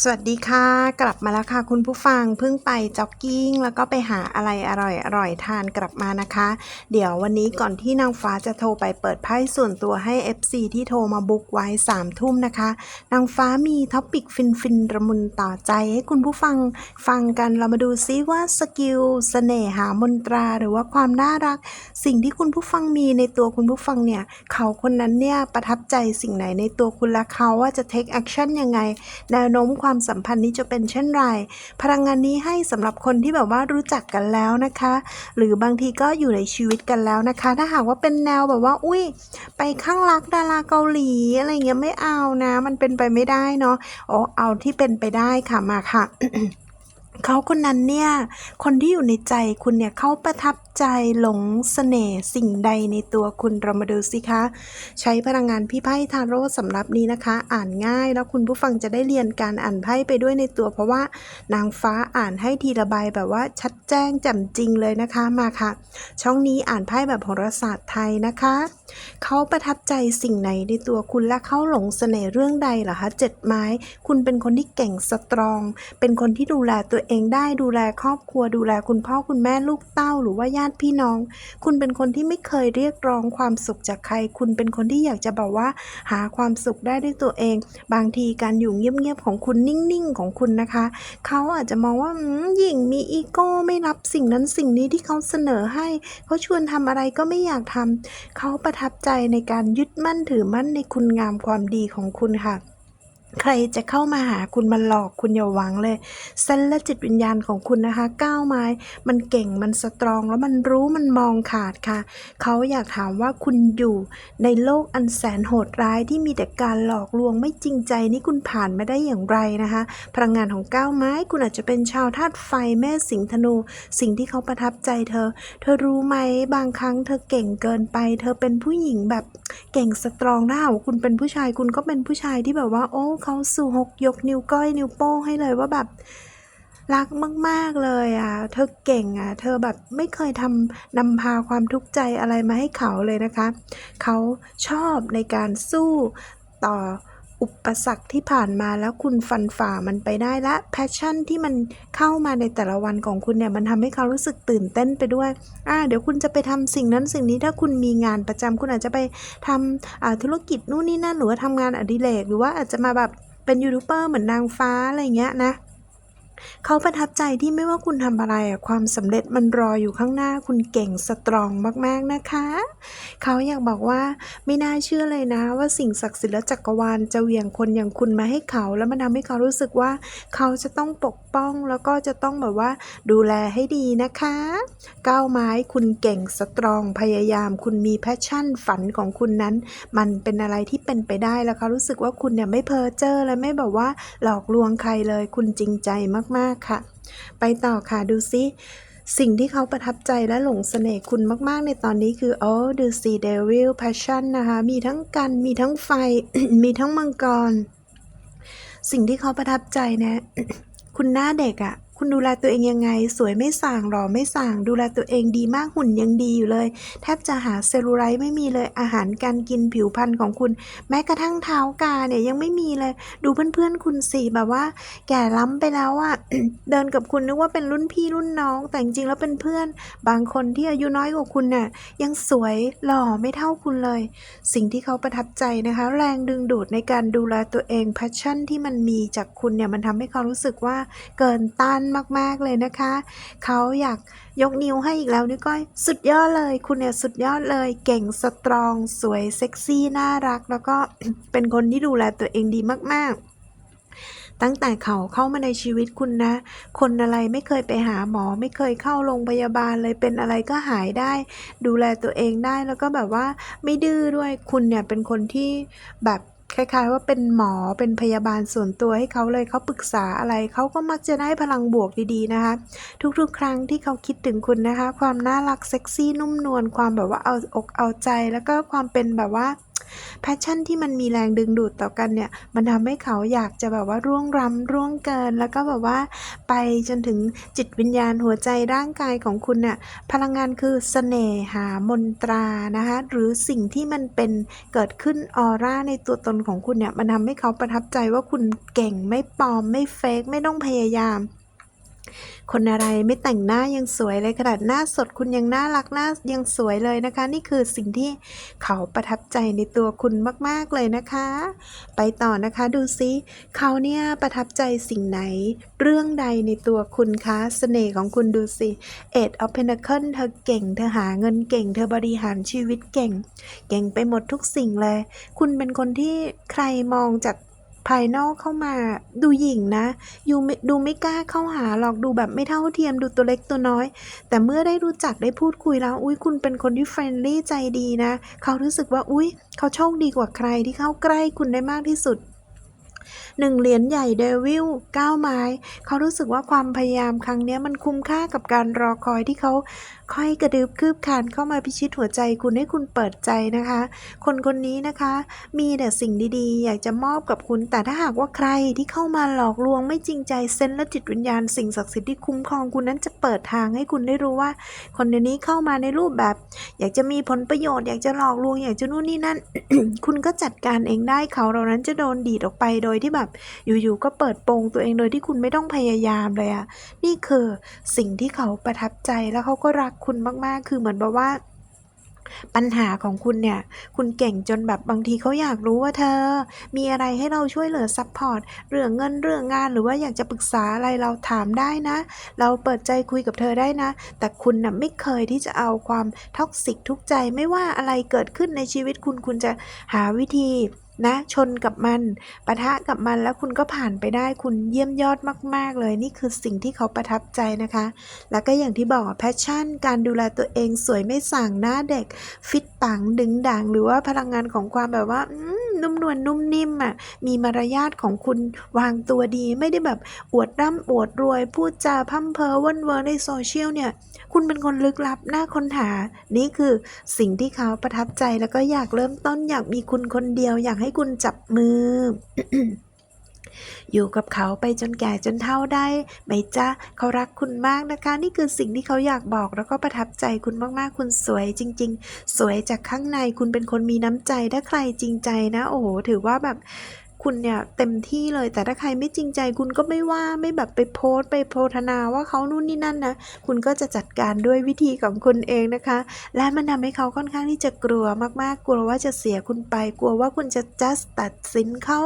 สวัสดีค่ะ กลับมาแล้วค่ะ คุณผู้ฟังเพิ่งไปจ็อกกิ้ง แล้วก็ไปหาอะไรอร่อยอร่อยทานกลับมานะคะ เดี๋ยววันนี้ก่อนที่นางฟ้าจะโทรไปเปิดไพ่ส่วนตัวให้ FC ที่โทรมาบุกไว้3ามทุ่มนะคะ นางฟ้ามีท็อปิกฟินฟินๆระมุนต่อใจให้คุณผู้ฟังฟังกันเรามาดูซิว่าสกิลเสน่หามนตราหรือว่าความน่ารัก สิ่งที่คุณผู้ฟังมีในตัวคุณผู้ฟังเนี่ยเขาคนนั้นเนี่ยประทับใจสิ่งไหนในตัวคุณและเขาว่าจะ take action ยังไงแนวโน้มความสัมพันธ์นี้จะเป็นเช่นไร พลังงานนี้ให้สำหรับคนที่แบบว่ารู้จักกันแล้วนะคะ หรือบางทีก็อยู่ในชีวิตกันแล้วนะคะ ถ้าหากว่าเป็นแนวแบบว่า อุ้ยไปข้างรักดาราเกาหลีอะไรเงี้ยไม่เอานะ มันเป็นไปไม่ได้เนาะโอ้เอาที่เป็นไปได้ค่ะมาค่ะเขาคนนั้นเนี่ย คนที่อยู่ในใจคุณเนี่ยเขาประทับใจหลงเสน่ห์สิ่งใดในตัวคุณเรามาดูสิคะ ใช้พลังงานพี่ไพ่ทาโร่สำหรับนี้นะคะ อ่านง่ายแล้วคุณผู้ฟังจะได้เรียนการอ่านไพ่ไปด้วยในตัว เพราะว่านางฟ้าอ่านให้ทีละใบแบบว่าชัดแจ้งแจ่มจริงเลยนะคะมาค่ะ ช่องนี้อ่านไพ่แบบโหราศาสตร์ไทยนะคะ เขาประทับใจสิ่งไหนในตัวคุณและเขาหลงเสน่ห์เรื่องใดเหรอคะเจ็ดไม้ คุณเป็นคนที่เก่งสตรอง เป็นคนที่ดูแลตัวเองได้ดูแลครอบครัวดูแลคุณพ่อคุณแม่ลูกเต้าหรือว่าญาติพี่น้อง คุณเป็นคนที่ไม่เคยเรียกร้องความสุขจากใคร คุณเป็นคนที่อยากจะแบบว่า หาความสุขได้ด้วยตัวเอง บางทีการอยู่เงียบๆของคุณนิ่งๆของคุณนะคะ เขาอาจจะมองว่าหญิงมีอีโก้ไม่รับสิ่งนั้นสิ่งนี้ที่เขาเสนอให้ เขาชวนทำอะไรก็ไม่อยากทำเขาประทับใจในการยึดมั่นถือมั่นในคุณงามความดีของคุณค่ะ ใครจะเข้ามาหาคุณมาหลอกคุณอย่าหวังเลยเส้นและจิตวิญญาณของคุณนะคะ ก้าวไม้ มันเก่งมันสตรอง แล้วมันรู้มันมองขาดค่ะ เขาอยากถามว่าคุณอยู่ในโลกอันแสนโหดร้ายที่มีแต่การหลอกลวงไม่จริงใจนี่คุณผ่านมาได้อย่างไรนะคะ พลังงานของก้าวไม้ คุณอาจจะเป็นชาวธาตุไฟแม่สิงห์ธนู สิ่งที่เขาประทับใจเธอ เธอรู้ไหมบางครั้งเธอเก่งเกินไป เธอเป็นผู้หญิงแบบเก่งสตรองถ้าหากว่าคุณเป็นผู้ชายคุณก็เป็นผู้ชายที่แบบว่าโอ้เขาสู่หกยกนิ้วก้อยนิ้วโป้งให้เลยว่าแบบรักมาก ๆ เลยอะ เธอเก่งอะ เธอแบบไม่เคยทำนำพาความทุกข์ใจอะไรมาให้เขาเลยนะคะ เขาชอบในการสู้ต่อ อุปสรรคที่ผ่านมาแล้วคุณฟันฝ่ามันไปได้และแพชชั่นที่มันเข้ามาในแต่ละวันของคุณเนี่ยมันทำให้เขารู้สึกตื่นเต้นไปด้วยอ่าเดี๋ยวคุณจะไปทำสิ่งนั้นสิ่งนี้ถ้าคุณมีงานประจำคุณอาจจะไปทำอ่าธุรกิจนู่นนี่นั่นหรือว่าทำงานอดิเรกหรือว่าอาจจะมาแบบเป็นยูทูบเบอร์เหมือนนางฟ้าอะไรเงี้ยนะ เขาประทับใจที่ไม่ว่าคุณทำอะไรอะความสำเร็จมันรออยู่ข้างหน้าคุณเก่งสตรองมากๆนะคะ เขาอยากบอกว่าไม่น่าเชื่อเลยนะว่าสิ่งศักดิ์สิทธิ์และจักรวาลจะเหวี่ยงคนอย่างคุณมาให้เขาแล้วมันทำให้เขารู้สึกว่า เขาจะต้องปกป้องแล้วก็จะต้องแบบว่าดูแลให้ดีนะคะก้าวไม้คุณเก่งสตรองพยายาม คุณมีแพชชั่นฝันของคุณนั้น มันเป็นอะไรที่เป็นไปได้แล้วเขารู้สึกว่าคุณเนี่ยไม่เพ้อเจ้อและไม่แบบว่าหลอกลวงใครเลยคุณจริงใจมากๆ ค่ะ ไปต่อค่ะดูซิสิ่งที่เขาประทับใจและหลงเสน่ห์คุณมาก ๆ ในตอนนี้คือโอ้ดูซีเดวิลแพชชั่นนะคะ มีทั้งกัน มีทั้งไฟ มีทั้งมังกร สิ่งที่เขาประทับใจนะ คุณหน้าเด็กอะ่ะ คุณดูแลตัวเองยังไง สวยไม่ส่างหล่อไม่ส่าง ดูแลตัวเองดีมากหุ่นยังดีอยู่เลย แทบจะหาเซลลูไลท์ไม่มีเลยอาหารการกินผิวพรรณของคุณ แม้กระทั่งเท้ากาเนี่ยยังไม่มีเลย ดูเพื่อนๆคุณสิแบบว่า แก่ล้ำไปแล้วอะเดินกับคุณนึกว่าเป็นรุ่นพี่รุ่นน้อง แต่จริงๆแล้วเป็นเพื่อน บางคนที่อายุน้อยกว่าคุณน่ะยังสวยหล่อไม่เท่าคุณเลย สิ่งที่เขาประทับใจนะคะ แรงดึงดูดในการดูแลตัวเองแพชชั่นที่มันมีจากคุณเนี่ยมันทำให้เขารู้สึกว่าเกินต้านมาก ๆ เลยนะคะ เขาอยากยกนิ้วให้อีกแล้วนิ้วก้อยสุดยอดเลย คุณเนี่ยสุดยอดเลย เก่งสตรอง สวยเซ็กซี่น่ารัก แล้วก็เป็นคนที่ดูแลตัวเองดีมาก ๆตั้งแต่เขาเข้ามาในชีวิตคุณนะ คนอะไรไม่เคยไปหาหมอ ไม่เคยเข้าโรงพยาบาลเลยเป็นอะไรก็หายได้ ดูแลตัวเองได้แล้วก็แบบว่าไม่ดื้อด้วยคุณเนี่ยเป็นคนที่แบบ คล้ายๆ ว่าเป็นหมอเป็นพยาบาลส่วนตัวให้เขาเลยเขาปรึกษาอะไรเขาก็มักจะได้พลังบวกดีๆนะคะ ทุกๆ ครั้งที่เขาคิดถึงคุณนะคะ ความน่ารักเซ็กซี่นุ่มนวลความแบบว่าเอาอกเอาใจ แล้วก็ความเป็นแบบว่า แพชชั่นที่มันมีแรงดึงดูดต่อกันเนี่ย มันทำให้เขาอยากจะแบบว่าร่วงรำร่วงเกิน แล้วก็แบบว่าไปจนถึงจิตวิญญาณหัวใจร่างกายของคุณเนี่ยพลังงานคือเสน่หามนตรานะคะหรือสิ่งที่มันเป็นเกิดขึ้นออร่าในตัวตนของคุณเนี่ยมันทำให้เขาประทับใจว่าคุณเก่งไม่ปลอมไม่เฟกไม่ต้องพยายาม คนอะไรไม่แต่งหน้ายังสวยเลยขนาดหน้าสดคุณยังน่ารักหน้ายังสวยเลยนะคะ นี่คือสิ่งที่เขาประทับใจในตัวคุณมากๆเลยนะคะ ไปต่อนะคะดูซิเขาเนี่ยประทับใจสิ่งไหน เรื่องใดในตัวคุณคะเสน่ห์ของคุณดูสิเอ็ดออฟเพนเคิลเธอเก่งเธอหาเงินเก่ง เธอบริหารชีวิตเก่ง เก่งไปหมดทุกสิ่งเลย คุณเป็นคนที่ใครมองจาก ภายนอกเข้ามาดูหยิ่งนะยูไม่ดูไม่กล้าเข้าหาหรอกดูแบบไม่เท่าเทียมดูตัวเล็กตัวน้อย แต่เมื่อได้รู้จักได้พูดคุยแล้ว อุ้ยคุณเป็นคนที่เฟรนลี่ใจดีนะ เขารู้สึกว่าอุ้ยเขาโชคดีกว่าใครที่เข้าใกล้คุณได้มากที่สุดหนึ่งเหรียญใหญ่เดวิลเก้าไม้ เขารู้สึกว่าความพยายามครั้งนี้มันคุ้มค่ากับการรอคอยที่เขา ค่อยกระดึบคืบคานเข้ามาพิชิตหัวใจคุณให้คุณเปิดใจนะคะ คนคนนี้นะคะ มีแต่สิ่งดีๆ อยากจะมอบกับคุณ แต่ถ้าหากว่าใครที่เข้ามาหลอกลวงไม่จริงใจเซนและจิตวิญญาณสิ่งศักดิ์สิทธิ์ที่คุ้มครองคุณนั้นจะเปิดทางให้คุณได้รู้ว่า คนเดี๋ยวนี้เข้ามาในรูปแบบ อยากจะมีผลประโยชน์อยากจะหลอกลวงอยากจะนู่นนี่นั่น คุณก็จัดการเองได้เขาเหล่านั้นจะโดนดีดออกไปโดยที่แบบ อยู่ๆก็เปิดโปงตัวเองโดยที่คุณไม่ต้องพยายามเลยอะนี่คือสิ่งที่เขาประทับใจแล้วเขาก็รักคุณมากๆ คือเหมือนแบบว่าปัญหาของคุณเนี่ย คุณเก่งจนแบบบางทีเขาอยากรู้ว่าเธอ มีอะไรให้เราช่วยเหลือซัพพอร์ตเรื่องเงินเรื่องงานหรือว่าอยากจะปรึกษาอะไรเราถามได้นะ เราเปิดใจคุยกับเธอได้นะ แต่คุณน่ะไม่เคยที่จะเอาความท็อกซิกทุกใจไม่ว่าอะไรเกิดขึ้นในชีวิตคุณคุณจะหาวิธี นะชนกับมันปะทะกับมันแล้วคุณก็ผ่านไปได้คุณเยี่ยมยอดมาก ๆ เลย นี่คือสิ่งที่เขาประทับใจนะคะ แล้วก็อย่างที่บอกแพชชั่น การดูแลตัวเองสวยไม่สั่งหน้าเด็ก ฟิตปังดึงด่าง หรือว่าพลังงานของความแบบว่านุ่มนวลนุ่มนิ่มอะมีมารยาทของคุณวางตัวดีไม่ได้แบบอวดร่ำอวดรวย พูดจาพั่มเพอว่นเวอร์ในโซเชียลเนี่ย คุณเป็นคนลึกลับน่าค้นหา นี่คือสิ่งที่เขาประทับใจแล้วก็อยากเริ่มต้นอยากมีคุณคนเดียวอยากให้คุณจับมือ อยู่กับเขาไปจนแก่จนเฒ่าได้ไหมจ๊ะเขารักคุณมากนะคะ นี่คือสิ่งที่เขาอยากบอกแล้วก็ประทับใจคุณมากๆ คุณสวยจริง ๆ สวยจากข้างในคุณเป็นคนมีน้ำใจถ้าใครจริงใจนะ โอ้โหถือว่าแบบ คุณเนี่ยเต็มที่เลย แต่ถ้าใครไม่จริงใจคุณก็ไม่ว่าไม่แบบไปโพสต์ไปโพธนาว่าเขานู่นนี่นั่นนะคุณก็จะจัดการด้วยวิธีของคุณเองนะคะ และมันทำให้เขาค่อนข้างที่จะกลัวมากๆ กลัวว่าจะเสียคุณไป กลัวว่าคุณจะ just ตัดสินเขา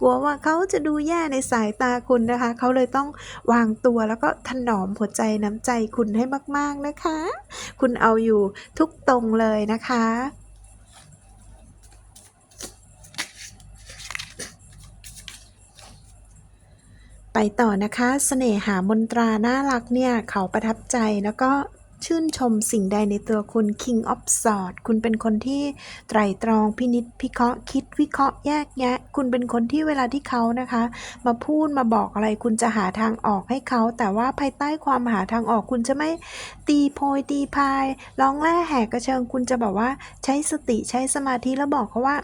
กลัวว่าเขาจะดูแย่ในสายตาคุณนะคะ เขาเลยต้องวางตัวแล้วก็ถนอมหัวใจน้ำใจคุณให้มาก ๆนะคะ คุณเอาอยู่ทุกตรงเลยนะคะ ต่อนะคะเสน่หามนตราน่ารักเนี่ย เขาประทับใจแล้วก็ชื่นชมสิ่งใดในตัวคุณ King of Swords คุณเป็นคนที่ไตรตรองพินิจพิเคราะห์คิดวิเคราะห์แยกแยะ คุณเป็นคนที่เวลาที่เขานะคะ มาพูดมาบอกอะไร คุณจะหาทางออกให้เขา แต่ว่าภายใต้ความหาทางออกคุณจะไม่ตีโพยตีพายร้องแร่แหกกระเชิง คุณจะแบบว่าใช้สติใช้สมาธิแล้วบอกเขาว่า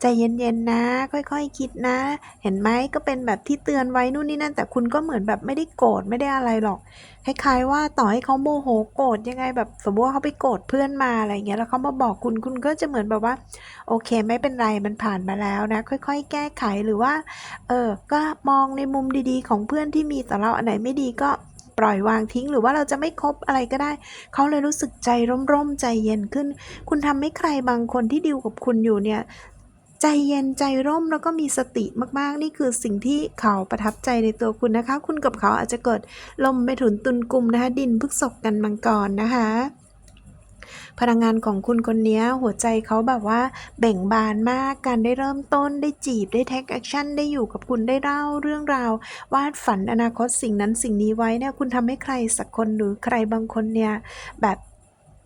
ใจเย็นๆนะ ค่อยๆคิดนะ เห็นไหมก็เป็นแบบที่เตือนไว้นู่นนี่นั่น แต่คุณก็เหมือนแบบไม่ได้โกรธไม่ได้อะไรหรอกคล้ายๆว่าต่อให้เขาโมโหโกรธยังไงแบบสมมติว่าเขาไปโกรธเพื่อนมาอะไรเงี้ยแล้วเขามาบอกคุณคุณก็จะเหมือนแบบว่า โอเคไม่เป็นไรมันผ่านมาแล้วนะ ค่อย ๆ แก้ไขหรือว่า เออก็มองในมุมดีๆ ของเพื่อนที่มีต่อเราอันไหนไม่ดีก็ ปล่อยวางทิ้ง หรือว่าเราจะไม่คบอะไรก็ได้ เขาเลยรู้สึกใจร่มๆใจเย็นขึ้น คุณทำให้ใครบางคนที่ดิวกับคุณอยู่เนี่ยใจเย็นใจร่มแล้วก็มีสติมากๆ นี่คือสิ่งที่เขาประทับใจในตัวคุณนะคะ คุณกับเขาอาจจะเกิดลมไปถุนตุนกลุ่มนะคะ ดินพฤกษกกันมังกรนะคะ พลังงานของคุณคนนี้หัวใจเขาแบบว่าเบ่งบานมากการได้เริ่มต้นได้จีบได้เทคแอคชั่นได้อยู่กับคุณได้เล่าเรื่องราว วาดฝันอนาคตสิ่งนั้นสิ่งนี้ไว้เนี่ยคุณทำให้ใครสักคนหรือใครบางคนเนี่ยแบบ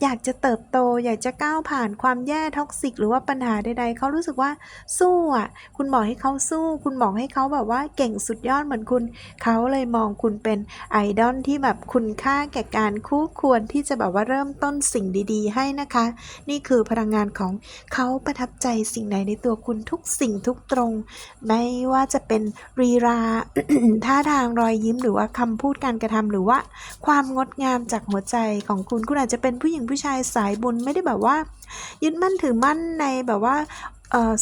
อยากจะเติบโต อยากจะก้าวผ่านความแย่ท็อกซิก หรือว่าปัญหาใดๆเขารู้สึกว่าสู้อะ คุณบอกให้เขาสู้ คุณบอกให้เขาแบบว่าเก่งสุดยอดเหมือนคุณ เขาเลยมองคุณเป็นไอดอลที่แบบคุณค่าแก่การคู่ควรที่จะแบบว่าเริ่มต้นสิ่งดี ๆ ให้นะคะ นี่คือพลังงานของเขาประทับใจสิ่งใดในตัวคุณทุกสิ่งทุกตรง ไม่ว่าจะเป็นรีราท่าทางรอยยิ้มหรือว่าคำพูดการกระทำหรือว่า ความงดงามจากหัวใจของคุณคุณอาจจะเป็นผู้หญิงผูู้้ชายสายบุญไม่ได้แบบว่า ยึดมั่นถือมั่นในแบบว่า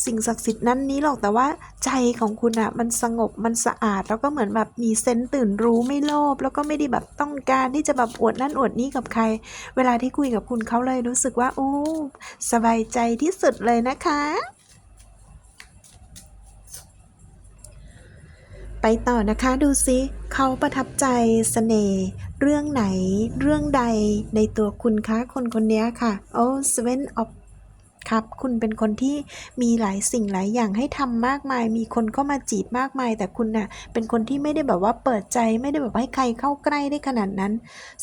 สิ่งศักดิ์สิทธิ์นั้นนี้หรอกแต่ว่าใจของคุณอะมันสงบมันสะอาด แล้วก็เหมือนแบบมีเซนต์ตื่นรู้ไม่โลภแล้วก็ไม่ได้แบบต้องการที่จะแบบอวดนั่นอวดนี้กับใคร เวลาที่คุยกับคุณเขาเลยรู้สึกว่าโอ้สบายใจที่สุดเลยนะคะ ไปต่อนะคะดูซิเขาประทับใจเสน่ห์เรื่องไหน เรื่องใดในตัวคุณคะคนคนนี้ค่ะ โอ้เซเว่นออฟ ครับ คุณเป็นคนที่มีหลายสิ่งหลายอย่างให้ทำมากมาย มีคนเข้ามาจีบมากมาย แต่คุณน่ะ เป็นคนที่ไม่ได้แบบว่าเปิดใจ ไม่ได้แบบให้ใครเข้าใกล้ได้ขนาดนั้น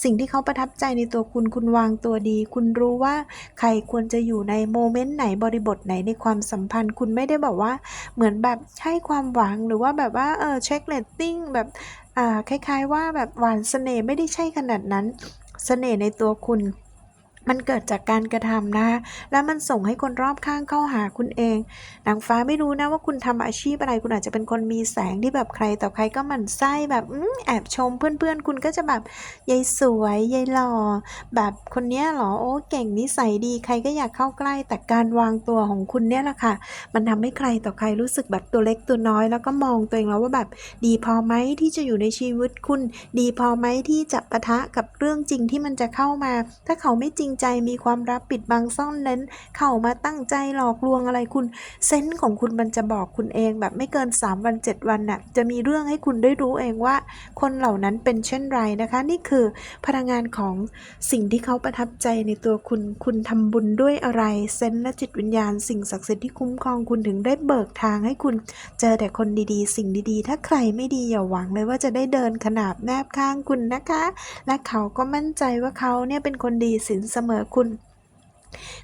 สิ่งที่เขาประทับใจในตัวคุณ คุณวางตัวดี คุณรู้ว่าใครควรจะอยู่ในโมเมนต์ไหน บริบทไหนในความสัมพันธ์ คุณไม่ได้แบบว่า เหมือนแบบให้ความหวัง หรือว่าแบบว่า เออ เช็คเลตติ้งแบบ อ่า คล้าย ๆ ว่าแบบหวานเสน่ห์ไม่ได้ใช่ขนาดนั้นเสน่ห์ในตัวคุณ มันเกิดจากการกระทำนะคะแล้วมันส่งให้คนรอบข้างเข้าหาคุณเองนางฟ้าไม่รู้นะว่าคุณทำอาชีพอะไร คุณอาจจะเป็นคนมีแสงที่แบบใครต่อใครก็หมั่นไส้แบบอแอบชมเพื่อนๆ คุณก็จะแบบยายสวยยายหล่อ แบบคนเนี้ยเหรอ โอ้เก่งนิสัยดีใครก็อยากเข้าใกล้ แต่การวางตัวของคุณเนี่ยแหละค่ะ มันทำให้ใครต่อใครรู้สึกแบบตัวเล็กตัวน้อย แล้วก็มองตัวเองแล้วว่าแบบ ดีพอไหมที่จะอยู่ในชีวิตคุณ ดีพอไหมที่จะปะทะกับเรื่องจริงที่มันจะเข้ามา ถ้าเขาไม่จริงใจมีความลับปิดบังซ่อนเล้น เข้ามาตั้งใจหลอกลวงอะไรคุณ เซนส์ของคุณมันจะบอกคุณเองแบบไม่เกิน 3 วัน 7 วันน่ะจะมีเรื่องให้คุณได้รู้เองว่า คนเหล่านั้นเป็นเช่นไรนะคะ นี่คือพลังงานของสิ่งที่เขาประทับใจในตัวคุณคุณทำบุญด้วยอะไรเซนส์และจิตวิญญาณ สิ่งศักดิ์สิทธิ์ที่คุ้มครองคุณถึงได้เบิกทางให้คุณ เจอแต่คนดีๆ สิ่งดีๆ ถ้าใครไม่ดีอย่าหวังเลยว่าจะได้เดินขนาบแนบข้างคุณนะคะ และเขาก็มั่นใจว่าเขาเนี่ยเป็นคนดีสินสมอคุณ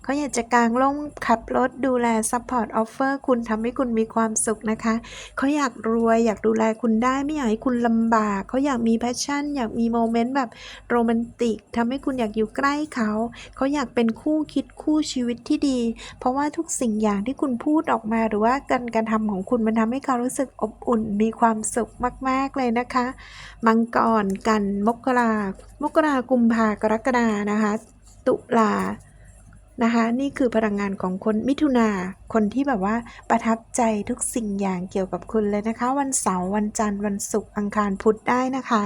เขาอยากจะกางร่มขับรถดูแลซัพพอร์ตออฟเฟอร์คุณทำให้คุณมีความสุขนะคะ เขาอยากรวยอยากดูแลคุณได้ไม่อยากให้คุณลำบาก เขาอยากมีแพชชั่น อยากมีโมเมนต์แบบโรแมนติกทำให้คุณอยากอยู่ใกล้เขา เขาอยากเป็นคู่คิดคู่ชีวิตที่ดี เพราะว่าทุกสิ่งอย่างที่คุณพูดออกมาหรือว่าการการทำของคุณมันทำให้เขารู้สึกอบอุ่น มีความสุขมาก ๆเลยนะคะ มังกรกันมกรามกรากุมภากรกฎานะคะ ตุลานะคะ นี่คือพลังงานของคนมิถุนา คนที่แบบว่าประทับใจทุกสิ่งอย่างเกี่ยวกับคุณเลยนะคะ วันเสาร์วันจันทร์วันศุกร์อังคารพุธได้นะคะ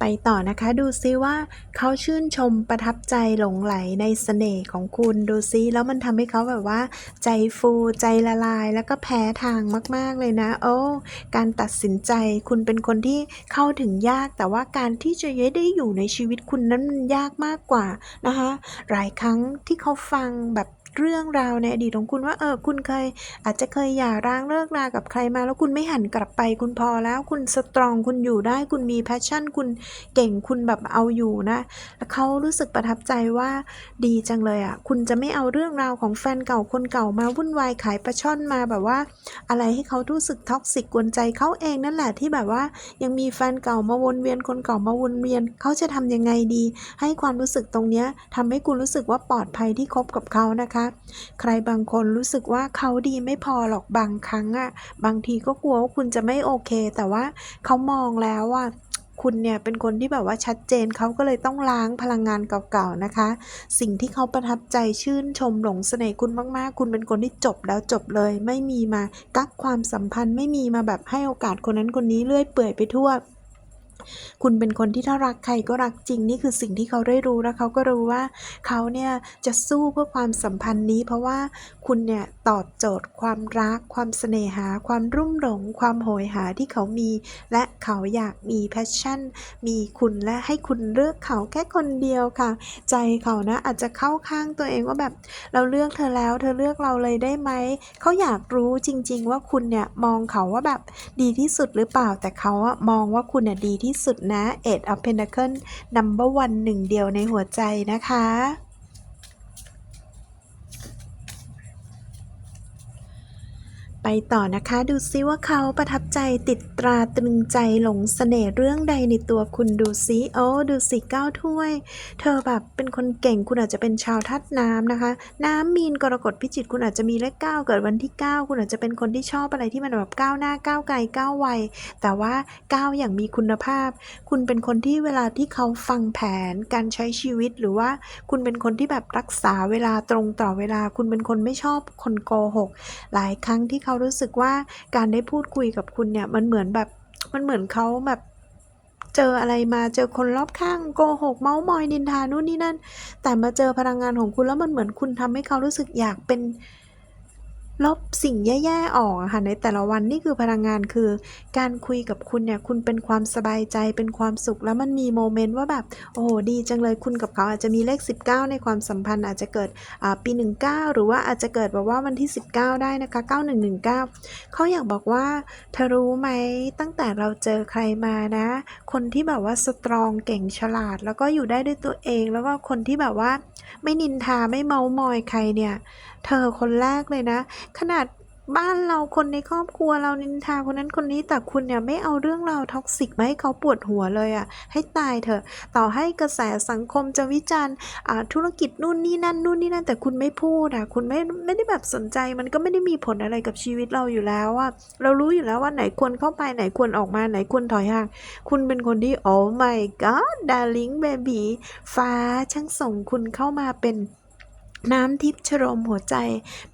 ไปต่อนะคะดูซิว่าเขาชื่นชมประทับใจหลงไหลในเสน่ห์ของคุณดูซิแล้วมันทำให้เขาแบบว่า ใจฟูใจละลายแล้วก็แพ้ทางมาก ๆเลยนะ โอ้การตัดสินใจคุณเป็นคนที่เข้าถึงยาก แต่ว่าการที่จะได้อยู่ในชีวิตคุณนั้นมันยากมากกว่านะคะ หลายครั้งที่เขาฟังแบบ เรื่องราวในอดีตของคุณว่าเออคุณเคยอาจจะเคยหย่าร้างเลิกรากับใครมา แล้วคุณไม่หันกลับไปคุณพอแล้วคุณสตรองคุณอยู่ได้คุณมีแพชชั่น คุณเก่งคุณแบบเอาอยู่นะแล้วเขารู้สึกประทับใจว่าดีจังเลยอะคุณจะไม่เอาเรื่องราวของแฟนเก่าคนเก่ามาวุ่นวายขายปลาช่อนมาแบบว่า อะไรให้เขารู้สึกท็อกซิกกวนใจเขาเองนั่นแหละที่แบบว่ายังมีแฟนเก่ามาวนเวียนคนเก่ามาวนเวียนเขาจะทำยังไงดี ให้ความรู้สึกตรงเนี้ยทำให้คุณรู้สึกว่าปลอดภัยที่คบกับเขานะคะใครบางคนรู้สึกว่าเขาดีไม่พอหรอกบางครั้งอะบางทีก็กลัวว่าคุณจะไม่โอเค แต่ว่าเขามองแล้วว่าคุณเนี่ยเป็นคนที่แบบว่าชัดเจนเขาก็เลยต้องล้างพลังงานเก่าๆนะคะ สิ่งที่เขาประทับใจชื่นชมหลงเสน่ห์คุณมากๆ คุณเป็นคนที่จบแล้วจบเลย ไม่มีมากักความสัมพันธ์ไม่มีมาแบบให้โอกาสคนนั้นคนนี้เลื่อยเปื่อยไปทั่ว คุณเป็นคนที่ถ้ารักใครก็รักจริงนี่คือสิ่งที่เขาได้รู้แล้วเขาก็รู้ว่าเขาเนี่ยจะสู้เพื่อความสัมพันธ์นี้ เพราะว่าคุณเนี่ยตอบโจทย์ ความรัก ความเสน่หา ความรุ่มหลง ความโหยหาที่เขามี และเขาอยากมีแพชชั่น มีคุณและให้คุณเลือกเขาแค่คนเดียวค่ะ ใจเขานะอาจจะเข้าข้างตัวเองว่าแบบ เราเลือกเธอแล้ว เธอเลือกเราเลยได้ไหมเขาอยากรู้จริง ๆ ว่าคุณเนี่ยมองเขาว่าแบบดีที่สุดหรือเปล่าแต่เขาอะมองว่าคุณเนี่ยดีที่สุดนะเอ็ดออฟเพนเดอร์เคิลนัมเบอร์วันหนึ่งเดียวในหัวใจนะคะ ไปต่อนะคะ ดูซิว่าเขาประทับใจติดตราตรึงใจหลงเสน่ห์เรื่องใดในตัวคุณดูซิโอ้ดูสิเก้าถ้วย เธอแบบเป็นคนเก่งคุณอาจจะเป็นชาวธาตุน้ำนะคะ น้ำมีนกรกฎพิจิกคุณอาจจะมีเลขเก้าเกิดวันที่ 9 คุณอาจจะเป็นคนที่ชอบอะไรที่มันแบบก้าวหน้าก้าวไกลก้าวไวแต่ว่าก้าวอย่างมีคุณภาพ คุณเป็นคนที่เวลาที่เขาฟังแผนการใช้ชีวิตหรือว่า คุณเป็นคนที่แบบรักษาเวลาตรงต่อเวลา คุณเป็นคนไม่ชอบคนโกหก หลายครั้งที่เขาารู้สึกว่าการได้พูดคุยกับคุณเนี่ยมันเหมือนแบบมันเหมือนเขาแบบเจออะไรมาเจอคนรอบข้างโกหกเมาส์มอยนินทานู่นนี่นั่น แต่มาเจอพลังงานของคุณแล้วมันเหมือนคุณทำให้เขารู้สึกอยากเป็น ลบสิ่งแย่ๆออกอะค่ะในแต่ละวันนี่คือพลังงานคือ การคุยกับคุณเนี่ยคุณเป็นความสบายใจเป็นความสุขแล้วมันมีโมเมนต์ว่าแบบโอ้โหดีจังเลยคุณกับเขาอาจจะมีเลข 19 ในความสัมพันธ์อาจจะเกิดอ่าปี 19 หรือว่าอาจจะเกิดแบบว่าวันที่ 19 ได้นะคะ 9119 เขาอยากบอกว่าเธอรู้ไหมตั้งแต่เราเจอใครมานะ คนที่แบบว่าสตรองเก่งฉลาด แล้วก็อยู่ได้ด้วยตัวเอง แล้วก็คนที่แบบว่าไม่นินทาไม่เมามอยใครเนี่ยเธอคนแรกเลยนะ ขนาดบ้านเราคนในครอบครัวเรานินทาคนนั้นคนนี้แต่คุณเนี่ยไม่เอาเรื่องเราท็อกซิกมาให้เขาปวดหัวเลยอะ่ะ ให้ตายเถอะ ต่อให้กระแสสังคมจะวิจารณ์ธุรกิจนู่นนี่นั่นนู่นนี่นั่นแต่คุณไม่พูดอะ คุณไม่ไม่ได้แบบสนใจมันก็ไม่ได้มีผลอะไรกับชีวิตเราอยู่แล้วอะเรารู้อยู่แล้วว่าไหนควรเข้าไปไหนควรออกมาไหนควรถอยห่างคุณเป็นคนที่ oh my god darling baby ฟ้าช่างส่งคุณเข้ามาเป็น น้ำทิพย์ชโรมหัวใจ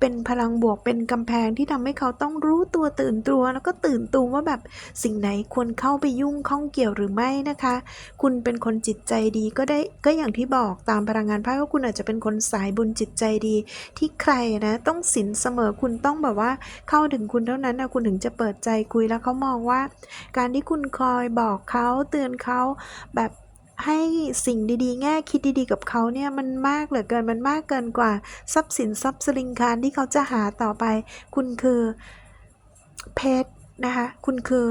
เป็นพลังบวกเป็นกำแพงที่ทำให้เขาต้องรู้ตัวตื่นตัว แล้วก็ตื่นตูมว่าแบบสิ่งไหนควรเข้าไปยุ่งข้องเกี่ยวหรือไม่นะคะ คุณเป็นคนจิตใจดีก็ได้ก็อย่างที่บอกตามพลังงานไพ่ว่าคุณอาจจะเป็นคนสายบุญจิตใจดี ที่ใครนะต้องสินเสมอคุณต้องแบบว่าเข้าถึงคุณเท่านั้นนะคุณถึงจะเปิดใจคุยแล้วเขามองว่า การที่คุณคอยบอกเขาเตือนเขาแบบ ให้สิ่งดีๆ แง่คิดดีๆ กับเขาเนี่ยมันมากเหลือเกินมันมากเกินกว่า ทรัพย์สินทรัพย์สลิงคารที่เขาจะหาต่อไป คุณคือเพชรนะคะคุณคือ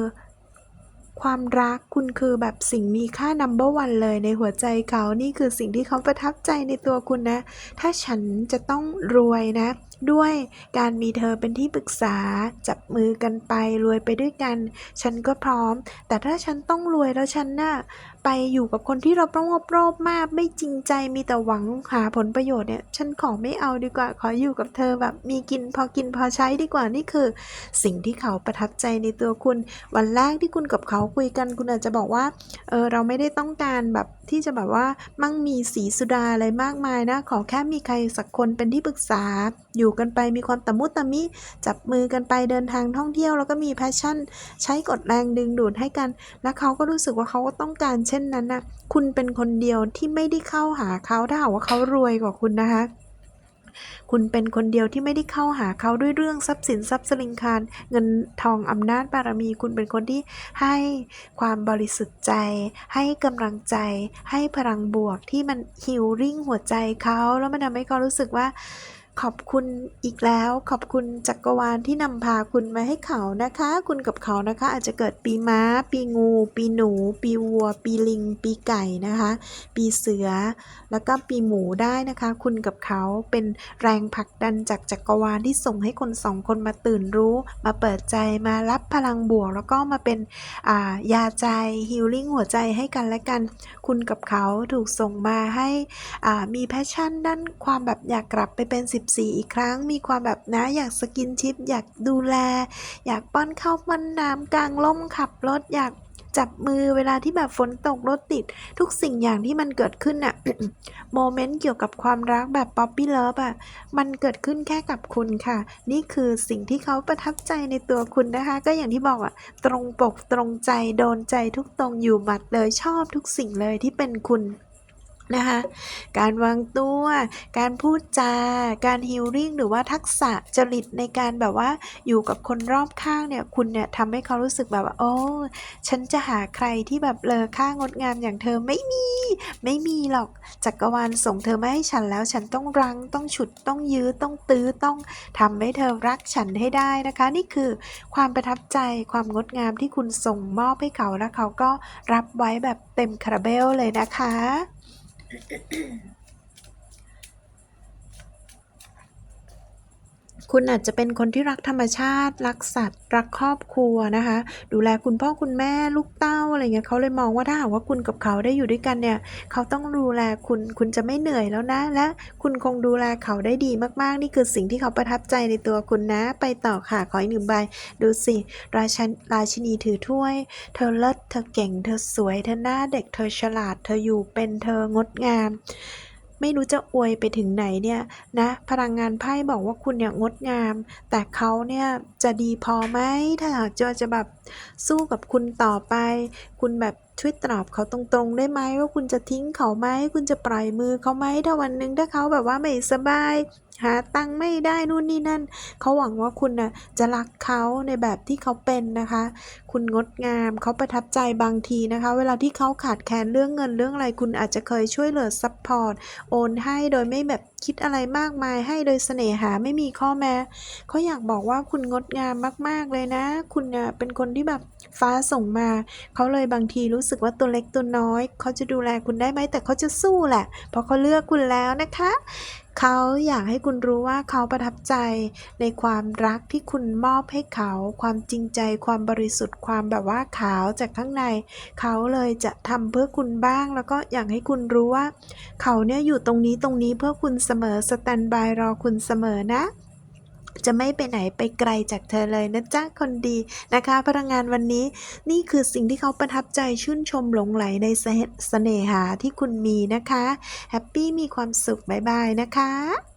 ความรักคุณคือแบบสิ่งมีค่า number one เลยในหัวใจเขานี่คือสิ่งที่เขาประทับใจในตัวคุณนะ ถ้าฉันจะต้องรวยนะด้วยการมีเธอเป็นที่ปรึกษา จับมือกันไปรวยไปด้วยกัน ฉันก็พร้อม แต่ถ้าฉันต้องรวยแล้วฉันน่ะไปอยู่กับคนที่เราต้องรอบมาก ไม่จริงใจมีแต่หวังหาผลประโยชน์เนี่ย ฉันขอไม่เอาดีกว่า ขออยู่กับเธอแบบมีกินพอกินพอใช้ดีกว่านี่คือ สิ่งที่เขาประทับใจในตัวคุณ วันแรกที่คุณกับเขาคุยกัน คุณอาจจะบอกว่าเออเราไม่ได้ต้องการแบบที่จะแบบว่ามั่งมีสีสุดาอะไรมากมายนะ ขอแค่มีใครสักคนเป็นที่ปรึกษา อยู่กันไปมีความตะมุตะมิ จับมือกันไปเดินทางท่องเที่ยว แล้วก็มีแพชชั่น ใช้กดแรงดึงดูดให้กัน แล้วเขาก็รู้สึกว่าเขาก็ต้องการเช่นนั้นนะคุณเป็นคนเดียวที่ไม่ได้เข้าหาเขาถ้าหากว่าเขารวยกว่าคุณนะคะคุณเป็นคนเดียวที่ไม่ได้เข้าหาเขาด้วยเรื่องทรัพย์สินทรัพย์สลิงคารเงินทองอำนาจบารมี คุณเป็นคนที่ให้ความบริสุทธิ์ใจ ให้กำลังใจ ให้พลังบวกที่มันฮิลริ่งหัวใจเขา แล้วมันทำให้เขารู้สึกว่า ขอบคุณอีกแล้ว ขอบคุณจักรวาลที่นำพาคุณมาให้เขานะคะ คุณกับเขานะคะ อาจจะเกิดปีม้า ปีงู ปีหนู ปีวัว ปีลิง ปีไก่นะคะ ปีเสือ แล้วก็ปีหมูได้นะคะ คุณกับเขาเป็นแรงผลักดันจากจักรวาลที่ส่งให้คนสองคนมาตื่นรู้ มาเปิดใจมารับพลังบวก แล้วก็มาเป็นายาใจฮิลลิ่งหัวใจให้กันและกัน คุณกับเขาถูกส่งมาให้มีแพชชั่นด้านความแบบอยากกลับไปเป็น14 อีกครั้ง มีความแบบนะอยากสกินชิป อยากดูแล อยากป้อนข้าวป้อนน้ำกลางล่มขับรถอยากจับมือเวลาที่แบบฝนตกรถติด ทุกสิ่งอย่างที่มันเกิดขึ้นน่ะโมเมนต์เกี่ยวกับความรักแบบป๊อปปี้เลิฟอะมันเกิดขึ้นแค่กับคุณค่ะ นี่คือสิ่งที่เขาประทับใจในตัวคุณนะคะ ก็อย่างที่บอกอะตรงปกตรงใจโดนใจทุกตรงอยู่หมัดเลยชอบทุกสิ่งเลยที่เป็นคุณ นะคะ การวางตัว การพูดจา การฮิลลิ่งหรือว่าทักษะจริตในการแบบว่าอยู่กับคนรอบข้างเนี่ย คุณเนี่ยทำให้เขารู้สึกแบบว่าโอ้ฉันจะหาใครที่แบบเลอค่างดงามอย่างเธอไม่มี ไม่มีหรอกจักรวาลส่งเธอมาให้ฉันแล้ว ฉันต้องรังต้องฉุดต้องยื้อต้องตื้อต้องทำให้เธอรักฉันให้ได้นะคะ นี่คือความประทับใจความงดงามที่คุณส่งมอบให้เขาและเขาก็รับไว้แบบเต็มคาราเบลเลยนะคะ 咳咳咳 คุณอาจจะเป็นคนที่รักธรรมชาติ รักสัตว์ รักครอบครัวนะคะ ดูแลคุณพ่อคุณแม่ลูกเต้าอะไรเงี้ยเขาเลยมองว่าถ้าหากว่าคุณกับเขาได้อยู่ด้วยกันเนี่ย เขาต้องดูแลคุณคุณจะไม่เหนื่อยแล้วนะ และคุณคงดูแลเขาได้ดีมากๆ นี่คือสิ่งที่เขาประทับใจในตัวคุณนะ ไปต่อค่ะขออีกหนึ่งใบดูสิราชันราชินีถือถ้วย เธอเลิศเธอเก่ง เธอสวย เธอหน้าเด็กเธอฉลาด เธออยู่เป็นเธองดงาม ไม่รู้จะอวยไปถึงไหนเนี่ยนะ พลังงานไพ่บอกว่าคุณเนี่ยงดงาม แต่เขาเนี่ยจะดีพอไหมถ้าหากจะจะแบบสู้กับคุณต่อไป คุณแบบช่วยตอบเขาตรงๆ ได้ไหมว่าคุณจะทิ้งเขาไหมคุณจะปล่อยมือเขาไหมถ้าวันหนึ่งถ้าเขาแบบว่าไม่สบาย หาตังค์ไม่ได้นู่นนี่นั่น เขาหวังว่าคุณน่ะจะรักเขาในแบบที่เขาเป็นนะคะ คุณงดงามเขาประทับใจบางทีนะคะ เวลาที่เขาขาดแคลนเรื่องเงินเรื่องอะไร คุณอาจจะเคยช่วยเหลือซัพพอร์ตโอนให้โดยไม่แบบคิดอะไรมากมายให้โดยเสน่หาไม่มีข้อแม้เขาอยากบอกว่าคุณงดงามมาก ๆเลยนะ คุณเนี่ยเป็นคนที่แบบ ฟ้าส่งมา เขาเลยบางทีรู้สึกว่าตัวเล็กตัวน้อย เขาจะดูแลคุณได้ไหมแต่เขาจะสู้แหละ เพราะเขาเลือกคุณแล้วนะคะ เขาอยากให้คุณรู้ว่าเขาประทับใจ ในความรักที่คุณมอบให้เขา ความจริงใจ ความบริสุทธิ์ ความแบบว่าขาวจากข้างใน เขาเลยจะทำเพื่อคุณบ้าง แล้วก็อยากให้คุณรู้ว่า เขาเนี่ยอยู่ตรงนี้ตรงนี้เพื่อคุณเสมอสแตนบายรอคุณเสมอนะ จะไม่ไปไหนไปไกลจากเธอเลยนะจ๊ะคนดีนะคะ พลังงานวันนี้นี่คือสิ่งที่เขาประทับใจชื่นชมหลงไหลในเสเสน่หาที่คุณมีนะคะ แฮปปี้มีความสุข บ๊ายบายนะคะ